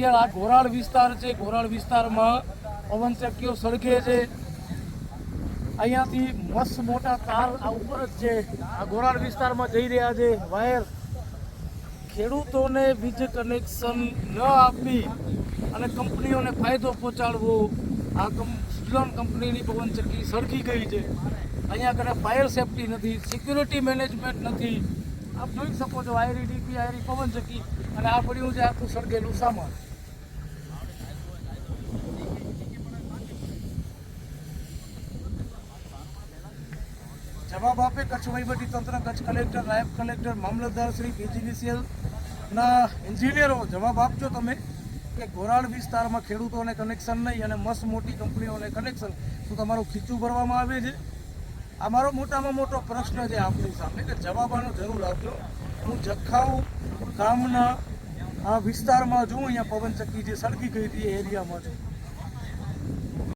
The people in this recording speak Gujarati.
સ્પેશિયલ આ ઘોરાળ વિસ્તાર છે, ઘોરાળ વિસ્તારમાં પવન સળગે છે. અહીંયાથી મસ્ત મોટા તાર આ ઉપર જ છે. આ ઘોરાળ વિસ્તારમાં જઈ રહ્યા છે. વાયર ખેડૂતોને વીજ કનેક્શન ન આપી અને કંપનીઓને ફાયદો પહોંચાડવો. આ સિલોન કંપનીની પવનચક્કી સળગી ગઈ છે. અહીંયા આગળ ફાયર સેફટી નથી, સિક્યુરિટી મેનેજમેન્ટ નથી. આપ જોઈ શકો છો આયરી ડીપી આયરી પવનચક્કી અને આ પડ્યું છે આખું સળગેલું સામાન. જવાબ આપે કચ્છ વહીવટી તંત્ર, કચ્છ કલેક્ટર, નાયબ કલેક્ટર, મામલતદાર શ્રી પીજીવીસીએલના એન્જિનિયરો, જવાબ આપજો તમે કે ગોરાળ વિસ્તારમાં ખેડૂતોને કનેક્શન નહીં અને મસ્ત મોટી કંપનીઓને કનેક્શન શું તમારું ખીચું ભરવામાં આવે છે. આ મારો મોટામાં મોટો પ્રશ્ન છે આપણી સામે કે જવાબ આનો જરૂર આપજો. હું જખાઉ ગામના આ વિસ્તારમાં જોઉં અહીંયા પવનચક્કી જે સળગી ગઈ હતી એ એરિયામાં છું.